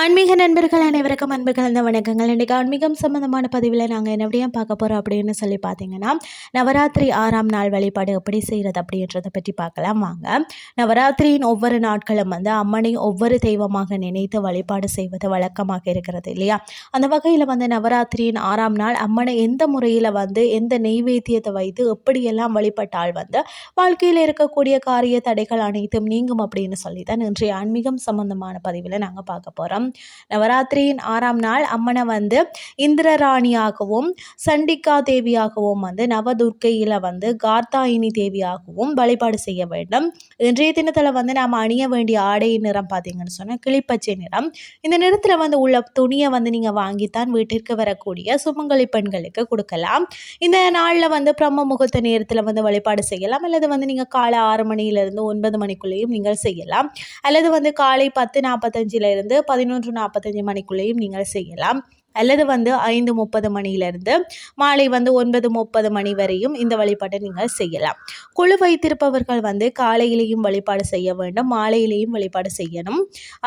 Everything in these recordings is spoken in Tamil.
ஆன்மீக நண்பர்கள் அனைவருக்கும் அன்பு கலந்த வணக்கங்கள். இன்றைக்கு ஆன்மீகம் சம்மந்தமான பதிவில் நாங்கள் என்ன பார்க்க போகிறோம் அப்படின்னு சொல்லி பார்த்தீங்கன்னா நவராத்திரி ஆறாம் நாள் வழிபாடு எப்படி செய்கிறது அப்படின்றத பற்றி பார்க்கலாம். வாங்க. நவராத்திரியின் ஒவ்வொரு நாட்களும் வந்து அம்மனை ஒவ்வொரு தெய்வமாக நினைத்து வழிபாடு செய்வது வழக்கமாக இருக்கிறது இல்லையா? அந்த வகையில் வந்து நவராத்திரியின் ஆறாம் நாள் அம்மனை எந்த முறையில் வந்து எந்த நெய்வேத்தியத்தை வைத்து எப்படியெல்லாம் வழிபட்டால் வந்து வாழ்க்கையில் இருக்கக்கூடிய காரிய தடைகள் அனைத்தும் நீங்கும் அப்படின்னு சொல்லி தான் இன்றைய ஆன்மீகம் சம்பந்தமான பதிவில் நாங்கள் பார்க்க போகிறோம் நவராத்திரியின் ஆறாம் நாள் அம்மனை வந்து இந்திரராணியாகவும் சண்டிகா தேவியாகவும் வந்து நவதுர்க்கையில் வந்து கார்த்தாயினி தேவியாகவும் வழிபாடு செய்ய வேண்டும். இன்றைய தினத்தில் வந்து நாம் அணிய வேண்டிய ஆடை நிறம் பார்த்தீங்கன்னு சொன்னால் கிளிப்பச்சை நிறம். இந்த நிறத்தில் வந்து உள்ள துணியை வந்து நீங்கள் வாங்கித்தான் வீட்டிற்கு வரக்கூடிய சுமங்கலி பெண்களுக்கு கொடுக்கலாம். இந்த நாளில் வந்து பிரம்ம முகூர்த்த நேரத்தில் வந்து வழிபாடு செய்யலாம். அல்லது வந்து நீங்கள் காலை ஆறு மணியிலிருந்து ஒன்பது மணிக்குள்ளேயும் நீங்கள் செய்யலாம். அல்லது வந்து காலை பத்து நாற்பத்தஞ்சிலிருந்து பதினொன்று பதினொன்று நாற்பத்தஞ்சு மணிக்குள்ளேயும் நீங்கள் செய்யலாம். அல்லது வந்து ஐந்து முப்பது மணியிலிருந்து மாலை வந்து ஒன்பது முப்பது மணி வரையும் இந்த வழிபாட்டை நீங்கள் செய்யலாம். குழு வைத்திருப்பவர்கள் வந்து காலையிலேயும் வழிபாடு செய்ய வேண்டும் மாலையிலேயும் வழிபாடு செய்யணும்.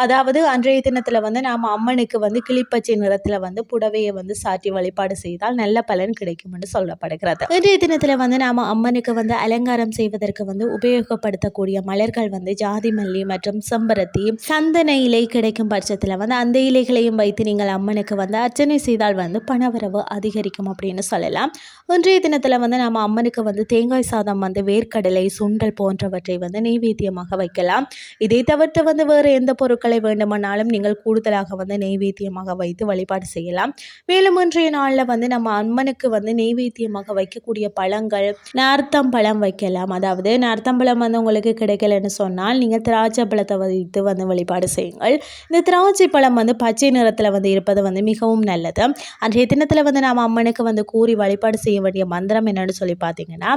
அதாவது அன்றைய தினத்தில் வந்து நாம் அம்மனுக்கு வந்து கிளிப்பச்சை நிறத்தில் வந்து புடவையை வந்து சாற்றி வழிபாடு செய்தால் நல்ல பலன் கிடைக்கும் என்று சொல்லப்படுகிறது. இன்றைய தினத்தில் வந்து நாம் அம்மனுக்கு வந்து அலங்காரம் செய்வதற்கு வந்து உபயோகப்படுத்தக்கூடிய மலர்கள் வந்து ஜாதி மல்லி மற்றும் செம்பருத்தி சந்தன இலை கிடைக்கும் பட்சத்தில் வந்து அந்த இலைகளையும் வைத்து நீங்கள் அம்மனுக்கு வந்து அர்ச்சனை செய்தால் வந்து பணவரவு அதிகரிக்கும் அப்படின்னு சொல்லலாம். இன்றைய தினத்தில் வந்து நம்ம அம்மனுக்கு வந்து தேங்காய் சாதம் வந்து வேர்க்கடலை சுண்டல் போன்றவற்றை வந்து நெய்வேத்தியமாக வைக்கலாம். இதை தவிர்த்து வந்து வேறு எந்த பொருட்களை வேண்டுமானாலும் நீங்கள் கூடுதலாக வந்து நெய்வேத்தியமாக வைத்து வழிபாடு செய்யலாம். மேலும் இன்றைய நாளில் வந்து நம்ம அம்மனுக்கு வந்து நெய்வேத்தியமாக வைக்கக்கூடிய பழங்கள் நார்த்தம் பழம் வைக்கலாம். அதாவது நார்த்தம் பழம் வந்து உங்களுக்கு கிடைக்கலன்னு சொன்னால் நீங்கள் திராட்சை பழத்தை வைத்து வந்து வழிபாடு செய்யுங்கள். இந்த திராட்சை பழம் வந்து பச்சை நிறத்தில் வந்து இருப்பது வந்து மிகவும் நல்லது. அன்றைய தினத்தில் வந்து நாம் அம்மனுக்கு வந்து கூறி வழிபாடு செய்ய வேண்டிய மந்திரம் என்னன்னு சொல்லி பார்த்தீங்கன்னா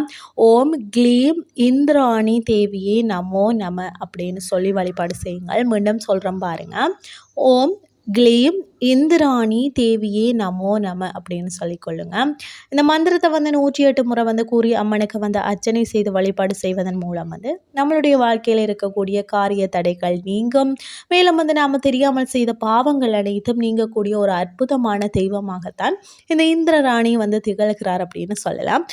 ஓம் க்ளீம் இந்திராணி தேவியே நமோ நம அப்படின்னு சொல்லி வழிபாடு செய்யுங்கள். மீண்டும் சொல்கிறோம் பாருங்கள் ஓம் க்ளீம் இந்திராணி தேவியே நமோ நம அப்படின்னு சொல்லிக்கொள்ளுங்க இந்த மந்திரத்தை வந்து நூற்றி எட்டு முறை வந்து கூறி அம்மனுக்கு வந்து அர்ச்சனை செய்து வழிபாடு செய்வதன் மூலம் வந்து நம்மளுடைய வாழ்க்கையில் இருக்கக்கூடிய காரிய தடைகள் நீங்கும். மேலும் வந்து நாம் தெரியாமல் செய்த பாவங்கள் அனைத்தும் நீங்கக்கூடிய ஒரு அற்புதமான தெய்வமாகத்தான் இந்த இந்திரராணி வந்து திகழ்கிறார் அப்படின்னு சொல்லலாம்.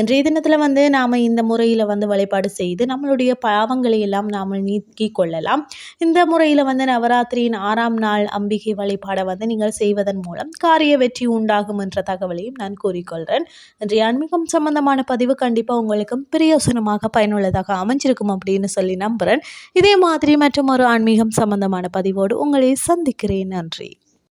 இன்றைய தினத்தில் வந்து நாம் இந்த முறையில் வந்து வழிபாடு செய்து நம்மளுடைய பாவங்களை எல்லாம் நாம் நீக்கி கொள்ளலாம். இந்த முறையில் வந்து நவராத்திரியின் ஆறாம் நாள் அம்பிகை வழிபாடு வந்து நீங்கள் செய்வதன் மூலம் காரிய வெற்றி உண்டாகும் என்ற தகவலையும் நான் கூறிக்கொள்கிறேன் இன்றைய ஆன்மீகம் சம்பந்தமான பதிவு கண்டிப்பாக உங்களுக்கும் பிரயோசனமாக பயனுள்ளதாக அமைஞ்சிருக்கும் அப்படின்னு சொல்லி நம்புகிறேன் இதே மாதிரி மற்றும் ஒரு ஆன்மீகம் சம்பந்தமான பதிவோடு உங்களை சந்திக்கிறேன். நன்றி.